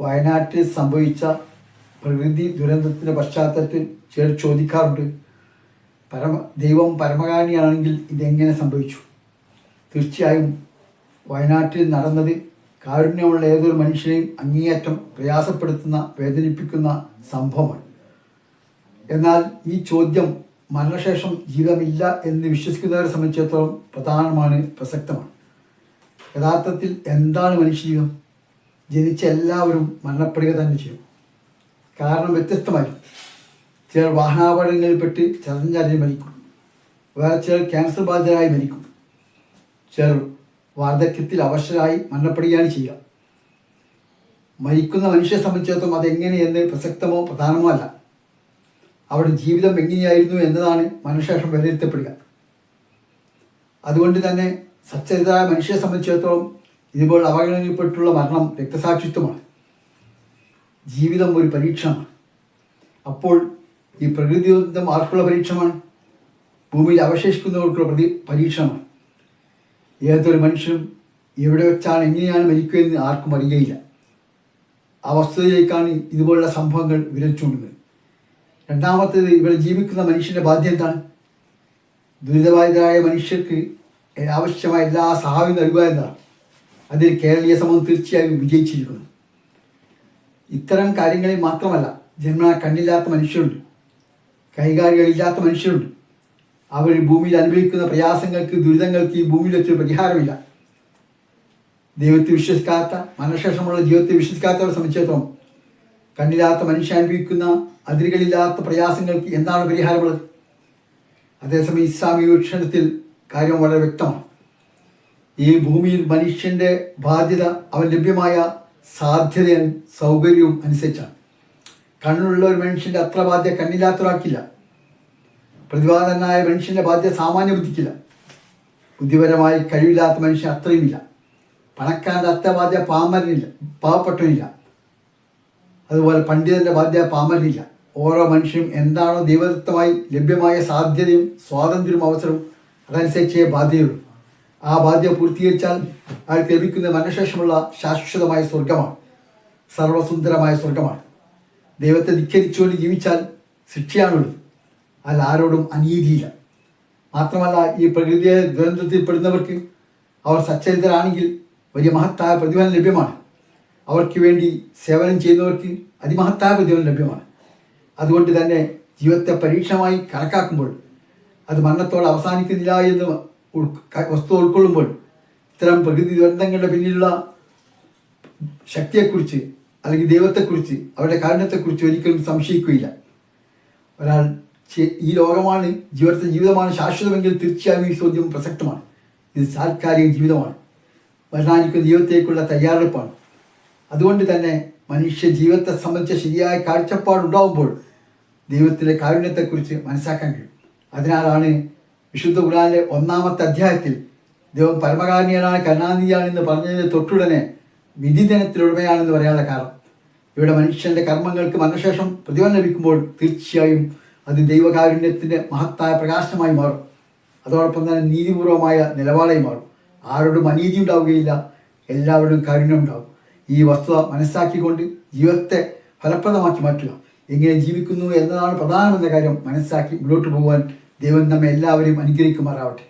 വയനാട്ടിൽ സംഭവിച്ച പ്രകൃതി ദുരന്തത്തിന്റെ പശ്ചാത്തലത്തിൽ ചിലർ ചോദിക്കാറുണ്ട്. പരമ ദൈവം പരമകാരണിയാണെങ്കിൽ ഇതെങ്ങനെ സംഭവിച്ചു? തീർച്ചയായും വയനാട്ടിൽ നടന്നത് കാരുണ്യമുള്ള ഏതൊരു മനുഷ്യനെയും അങ്ങേയറ്റം പ്രയാസപ്പെടുത്തുന്ന വേദനിപ്പിക്കുന്ന സംഭവമാണ്. എന്നാൽ ഈ ചോദ്യം മരണശേഷം ജീവിതമില്ല എന്ന് വിശ്വസിക്കുന്നവരെ സംബന്ധിച്ചിടത്തോളം പ്രധാനമാണ് പ്രസക്തമാണ്. യഥാർത്ഥത്തിൽ എന്താണ് മനുഷ്യജീവൻ ജനിച്ച എല്ലാവരും മരണപ്പെടുക തന്നെ ചെയ്യും. കാരണം വ്യത്യസ്തമായിരിക്കും ചിലർ വാഹനാപകടങ്ങളിൽപ്പെട്ട് ചതഞ്ചാരി മരിക്കും. വേറെ ചിലർ ക്യാൻസർ ബാധിതരായി മരിക്കും. ചിലർ വാർദ്ധക്യത്തിൽ അവശരായി മരണപ്പെടുകയാണ് ചെയ്യുക. മരിക്കുന്ന മനുഷ്യരെ സംബന്ധിച്ചിടത്തോളം അതെങ്ങനെയെന്ന് പ്രസക്തമോ പ്രധാനമോ അല്ല. അവരുടെ ജീവിതം എങ്ങനെയായിരുന്നു എന്നതാണ് മനുഷ്യശേഷം വിലയിരുത്തപ്പെടുക. അതുകൊണ്ട് തന്നെ സച്ചരിതരായ മനുഷ്യരെ സംബന്ധിച്ചിടത്തോളം ഇതുപോലെ അവഗണനപ്പെട്ടുള്ള മരണം രക്തസാക്ഷിത്വമാണ്. ജീവിതം ഒരു പരീക്ഷണമാണ്. അപ്പോൾ ഈ പ്രകൃതി ദുരന്തം ആർക്കുള്ള പരീക്ഷണമാണ്? ഭൂമിയിൽ അവശേഷിക്കുന്നവർക്കുള്ള പ്രതി പരീക്ഷണമാണ്. ഏതൊരു മനുഷ്യനും എവിടെ വെച്ചാണ് എങ്ങനെയാണ് മരിക്കുകയെന്ന് ആർക്കും അറിയുകയില്ല. ആ വസ്തുതയിലേക്കാണ് ഇതുപോലുള്ള സംഭവങ്ങൾ വിരച്ചുകൊണ്ടുന്നത് രണ്ടാമത്തേത് ഇവിടെ ജീവിക്കുന്ന മനുഷ്യന്റെ ബാധ്യത എന്താണ്? ദുരിതബാധിതരായ മനുഷ്യർക്ക് ആവശ്യമായ എല്ലാ സഹായവും നൽകുക എന്നതാണ്. അതിൽ കേരളീയ സമൂഹം തീർച്ചയായും വിജയിച്ചിരിക്കുന്നു. ഇത്തരം കാര്യങ്ങളിൽ മാത്രമല്ല ജന്മ കണ്ണില്ലാത്ത മനുഷ്യരുണ്ട് കൈകാലികളില്ലാത്ത മനുഷ്യരുണ്ട്. അവർ ഭൂമിയിൽ അനുഭവിക്കുന്ന പ്രയാസങ്ങൾക്ക് ദുരിതങ്ങൾക്ക് ഈ ഭൂമിയിൽ വെച്ചൊരു പരിഹാരമില്ല. ദൈവത്തെ വിശ്വസിക്കാത്ത മനഃശേഷമുള്ള ജീവിതത്തെ വിശ്വസിക്കാത്തവരെ സംബന്ധിച്ചിടത്തോളം കണ്ണില്ലാത്ത മനുഷ്യൻ അനുഭവിക്കുന്ന അതിരുകളില്ലാത്ത പ്രയാസങ്ങൾക്ക് എന്താണ് പരിഹാരമുള്ളത്? അതേസമയം ഇസ്ലാമിക വീക്ഷണത്തിൽ കാര്യം വളരെ വ്യക്തമാണ്. ഈ ഭൂമിയിൽ മനുഷ്യന്റെ ബാധ്യത അവൻ ലഭ്യമായ സാധ്യതയും സൗകര്യവും അനുസരിച്ചാണ്. കണ്ണുള്ള ഒരു മനുഷ്യന്റെ അത്ര ബാധ്യത കണ്ണില്ലാത്തൊരാക്കില്ല പ്രതിപാദനായ മനുഷ്യന്റെ ബാധ്യത സാമാന്യ ബുദ്ധിക്കില്ല. ബുദ്ധിപരമായി കഴിവില്ലാത്ത മനുഷ്യൻ അത്രയുമില്ല. പണക്കാരന്റെ അത്ര ബാധ്യ പാമരനില്ല പാവപ്പെട്ടവനില്ല. അതുപോലെ പണ്ഡിതന്റെ ബാധ്യ പാമരനില്ല. ഓരോ മനുഷ്യനും എന്താണോ ദൈവദത്തമായി ലഭ്യമായ സാധ്യതയും സ്വാതന്ത്ര്യവും അവസരവും അതനുസരിച്ചേ ബാധ്യതയുള്ളൂ. ആ ബാധ്യത പൂർത്തീകരിച്ചാൽ അയാൾക്ക് ലഭിക്കുന്ന മരണശേഷമുള്ള ശാശ്വതമായ സ്വർഗമാണ് സർവസുന്ദരമായ സ്വർഗമാണ് ദൈവത്തെ ധിക്കരിച്ചുകൊണ്ട് ജീവിച്ചാൽ ശിക്ഷയാണുള്ളത്. അതിൽ ആരോടും അനീതിയില്ല. മാത്രമല്ല ഈ പ്രകൃതിയെ ദുരന്തത്തിൽപ്പെടുന്നവർക്ക് അവർ സച്ചരിതരാണെങ്കിൽ വലിയ മഹത്തായ പ്രതിഫലം ലഭ്യമാണ്. അവർക്ക് വേണ്ടി സേവനം ചെയ്യുന്നവർക്ക് അതിമഹത്തായ പ്രതിഫലം ലഭ്യമാണ്. അതുകൊണ്ട് തന്നെ ജീവിതത്തെ പരീക്ഷണമായി കണക്കാക്കുമ്പോൾ അത് മരണത്തോടെ അവസാനിക്കുന്നില്ല എന്ന് വസ്തു ഉൾക്കൊള്ളുമ്പോൾ ഇത്തരം പ്രകൃതി ദുരന്തങ്ങളുടെ പിന്നിലുള്ള ശക്തിയെക്കുറിച്ച് അല്ലെങ്കിൽ ദൈവത്തെക്കുറിച്ച് അവരുടെ കാരണത്തെക്കുറിച്ച് ഒരിക്കലും സംശയിക്കുകയില്ല. ഒരാൾ ഈ ലോകമാണ് ജീവിതത്തെ ജീവിതമാണ് ശാശ്വതമെങ്കിൽ തീർച്ചയായും ഈ ചോദ്യം പ്രസക്തമാണ്. ഇത് താൽക്കാലിക ജീവിതമാണ്. വരണാനിക്കുന്ന ദൈവത്തേക്കുള്ള തയ്യാറെടുപ്പാണ്. അതുകൊണ്ട് തന്നെ മനുഷ്യ ജീവിതത്തെ സംബന്ധിച്ച ശരിയായ കാഴ്ചപ്പാടുണ്ടാകുമ്പോൾ ദൈവത്തിലെ കാരുണ്യത്തെക്കുറിച്ച് മനസ്സിലാക്കാൻ കഴിയും. അതിനാലാണ് വിശുദ്ധ ഖുർആനിലെ ഒന്നാമത്തെ അധ്യായത്തിൽ ദൈവം പരമകാരണീയനാണ് കരുണാനിധിയാണെന്ന് പറഞ്ഞതിന് തൊട്ടുടനെ വിധിദിനത്തിലുടമയാണെന്ന് പറയാതെ കാരണം. ഇവിടെ മനുഷ്യന്റെ കർമ്മങ്ങൾക്ക് മരണശേഷം പ്രതിഫലം ലഭിക്കുമ്പോൾ തീർച്ചയായും അത് ദൈവകാരുണ്യത്തിന്റെ മഹത്തായ പ്രകാശനമായി മാറും. അതോടൊപ്പം തന്നെ നീതിപൂർവമായ നിലപാടായി മാറും. ആരോടും അനീതി ഉണ്ടാവുകയില്ല എല്ലാവരോടും കാരുണ്യം ഉണ്ടാവും. ഈ വസ്തുത മനസ്സിലാക്കിക്കൊണ്ട് ജീവിതത്തെ ഫലപ്രദമാക്കി മാറ്റുക. എങ്ങനെ ജീവിക്കുന്നു എന്നതാണ് പ്രധാനമെന്ന കാര്യം മനസ്സിലാക്കി മുന്നോട്ട് പോകുവാൻ ദൈവം നമ്മെ എല്ലാവരെയും അനുഗ്രഹിക്കുമാറാവട്ടെ.